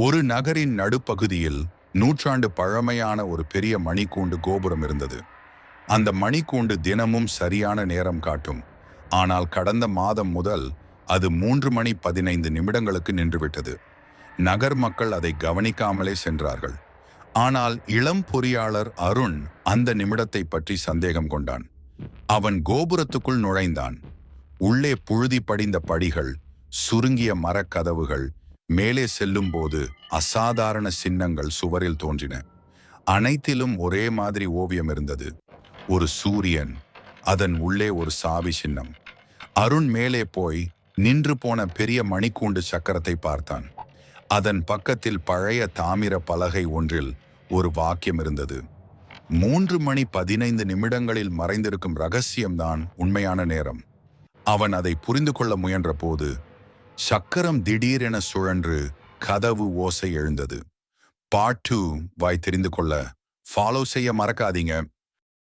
ஒரு நகரின் நடுப்பகுதியில் நூற்றாண்டு பழமையான ஒரு பெரிய மணிக்கூண்டு கோபுரம் இருந்தது. அந்த மணிக்கூண்டு தினமும் சரியான நேரம் காட்டும். ஆனால் கடந்த மாதம் முதல் அது மூன்று மணி பதினைந்து நிமிடங்களுக்கு நின்றுவிட்டது. நகர் மக்கள் அதை கவனிக்காமலே சென்றார்கள். ஆனால் இளம் பொறியாளர் அருண் அந்த நிமிடத்தை பற்றி சந்தேகம் கொண்டான். அவன் கோபுரத்துக்குள் நுழைந்தான். உள்ளே புழுதி படிந்த படிகள் சுருங்கிய மரக்கதவுகள் மேலே செல்லும்போது அசாதாரண சின்னங்கள் சுவரில் தோன்றின. அனைத்திலும் ஒரே மாதிரி ஓவியம் இருந்தது. ஒரு சூரியன் அதன் உள்ளே ஒரு சாவி சின்னம். அருண் மேலே போய் நின்று போன பெரிய மணிக்கூண்டு சக்கரத்தை பார்த்தான். அதன் பக்கத்தில் பழைய தாமிர பலகை ஒன்றில் ஒரு வாக்கியம் இருந்தது. மூன்று மணி பதினைந்து நிமிடங்களில் மறைந்திருக்கும் ரகசியம்தான் உண்மையான நேரம். அவன் அதை புரிந்து கொள்ள முயன்ற போது சக்கரம் திடீரென சுழன்று கதவு ஓசை எழுந்தது. பார்ட் டூ வாய் தெரிந்து கொள்ள. ஃபாலோ செய்ய மறக்காதீங்க.